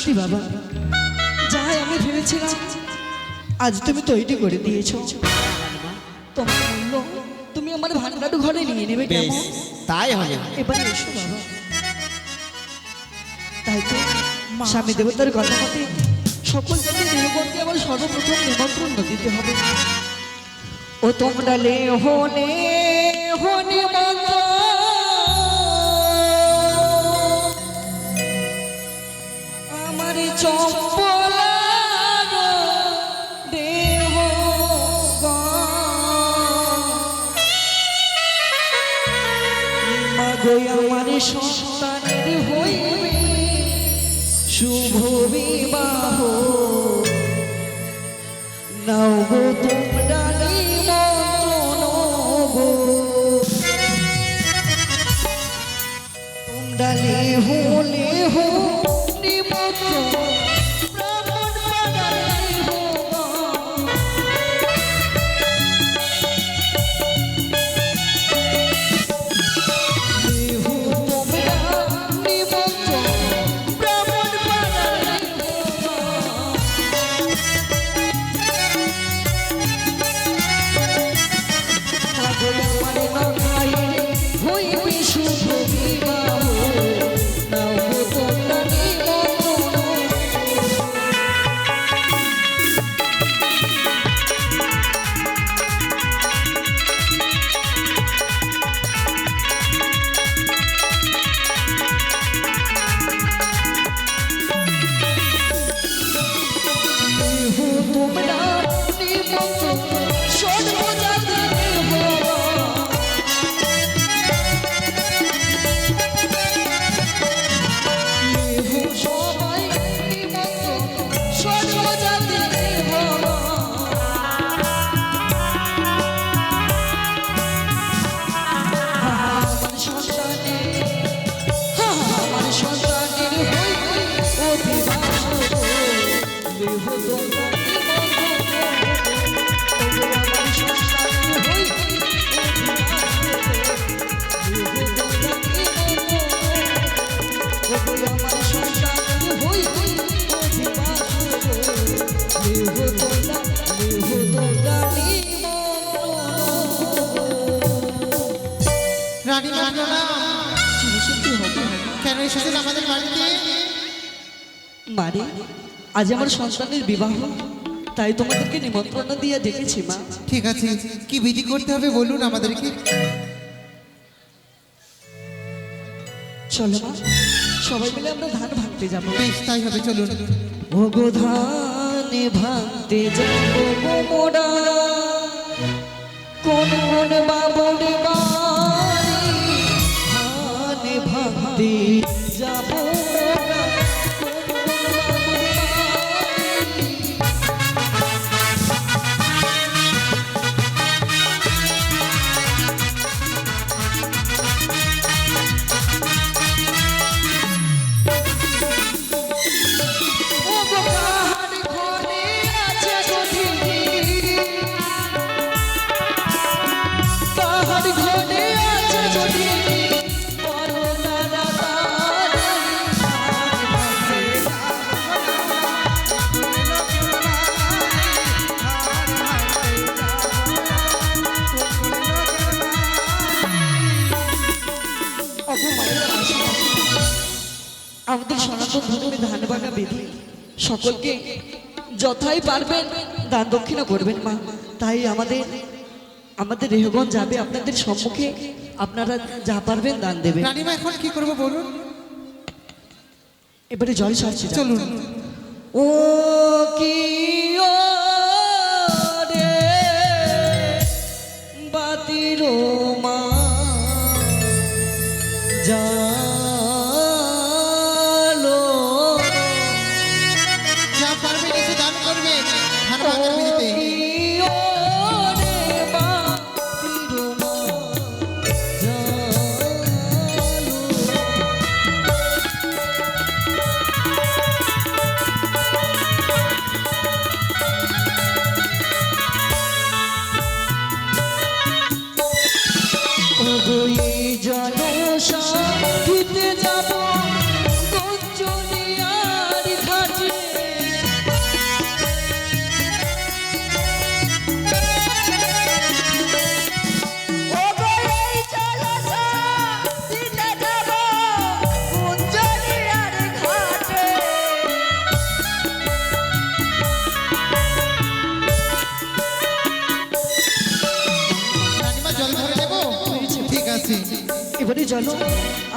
সত্যি বাবা। যাই আমি ভেবেছিলাম আজ তুমি তৈরি করে দিয়েছ। তোমার বলল তুমি আমার ভান্ডারু ঘরে নিয়ে নেবে কেমন? তাই হবে। এবারে এসো বাবা। তাই তো স্বামী দেবতার কথা মতে সকল জাতি দেহগণকে আমার সর্বপ্রথম নিমন্ত্রণ দিতে হবে। ও তোমরা লে হনে হনে মাগোই আমার সন্তানের হইবে শুভ বিবাহ। নাও গো তোমরা নিমন্ত্রণ গো। তোমরা লেহ লেহ নিমন্ত্রণ। মারে আজ আমার সন্তানের বিবাহ তাই তোমাদেরকে নিমন্ত্রণ দিয়ে ডেকেছি মা। ঠিক আছে কি বিধি করতে হবে বলুন আমাদেরকে? চলো মা। সবাই মিলে আমরা ধান ভাঙতে যাব। বেশ তাই হবে চলুন। ও গো ধানে ভাঙতে বাড়ি ধানে ভাঙতে যাব আমাদের সনাতন ধর্মে ধান বাগা বেঁধে। সকলকে যথাই পারবেন দান দক্ষিণা করবেন মা। তাই আমাদের আমাদের রেহগণ যাবে আপনাদের সম্মুখে। আপনারা যা পারবেন দান দেবেন। রানীমা এখন কি করব বলুন? এবারে জল সারছে চলুন। ও কি ও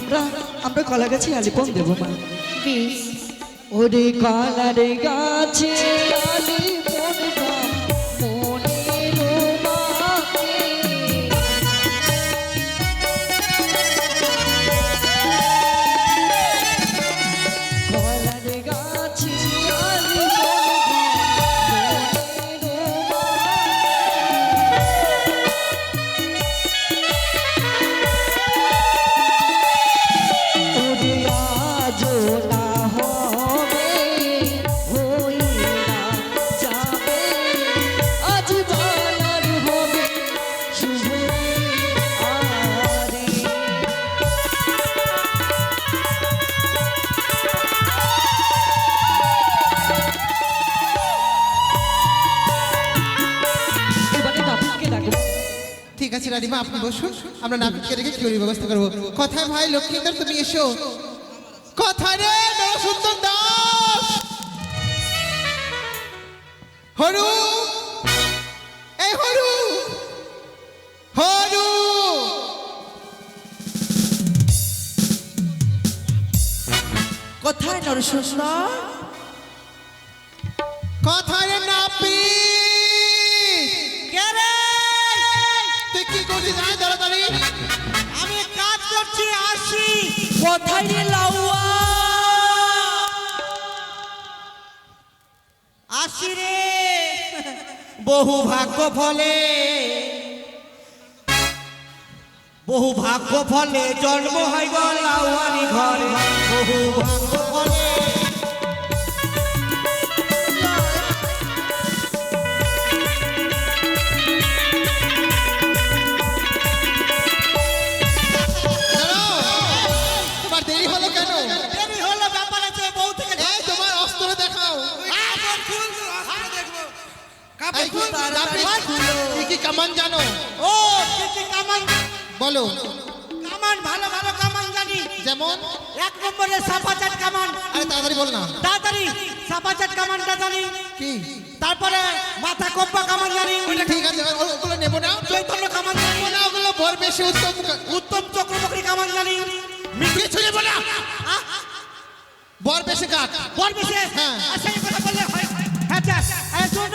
আমরা আমরা কলা গাছে আলিপন দেবো মা। ওরে কলারে গাছে ঠিক আপনি বসুন। আমরা নাপিতকে রেখে কি ব্যবস্থা করব। কথায় ভাই লক্ষ্মীন্দর তুমি এসো। কথা রে নরসুন্দর দাস। হরু। এই হরু। হরু। কোথায় নরসুন্দর তুই কি করছিস আয় তাড়াতাড়ি আমি কাজ করছি আসি। কোথায় রে লাউয়া? আসি রে। বহু ভাগ্য ফলে বহু ভাগ্য ফলে জন্ম হয় গল লাউয়ারি ঘরে। বহু ভাগ্য এই কি কামান জানো? ও কি কামান? বলো। কামান ভালো ভালো কামান জানি। যেমন? এক নম্বরে সাপাচাট কামান। আরে তাড়াতাড়ি বল না। তাড়াতাড়ি সাপাচাট কামানটা জানি। কি? তারপরে মাথা কোপ্পা কামান জানি। ঠিক আছে ওগুলো নেব না। চৈতন্য কামান নেব না ওগুলো বর বেশি উত্তম উত্তম চক্রবর্তী কামান জানি। নেব না আহ, বর বেশি কাক। বল বেশে। হ্যাঁ। আর সেই কথা বললে হয় হ্যাঁ এই শুন।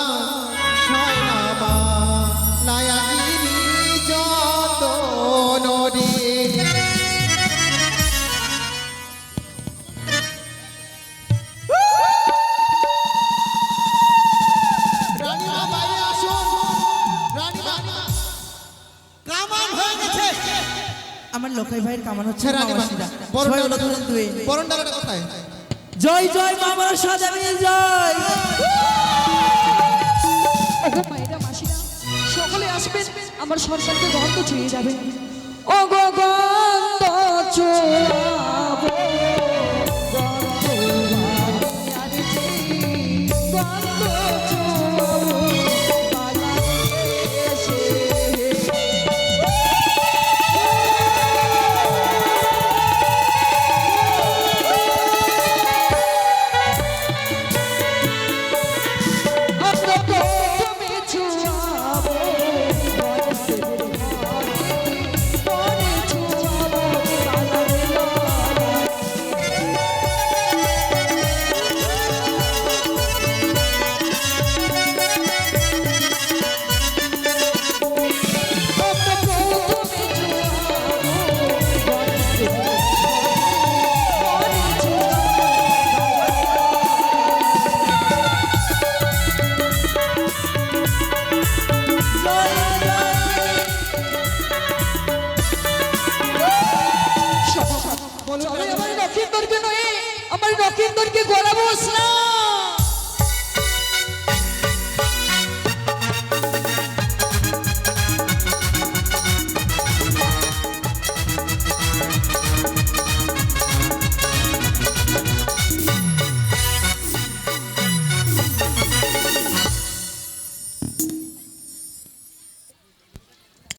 ভাইয়ের কামান হচ্ছে বরণ ডালাটা- কোথায়? জয় জয় মামার সাজা জয় যায় সকলে আসবেন আমার সরকারকে গন্ধ ছুঁয়ে যাবে। ও গো গন্ধ চোরাবো চলো আমার লক্ষিন্দরকে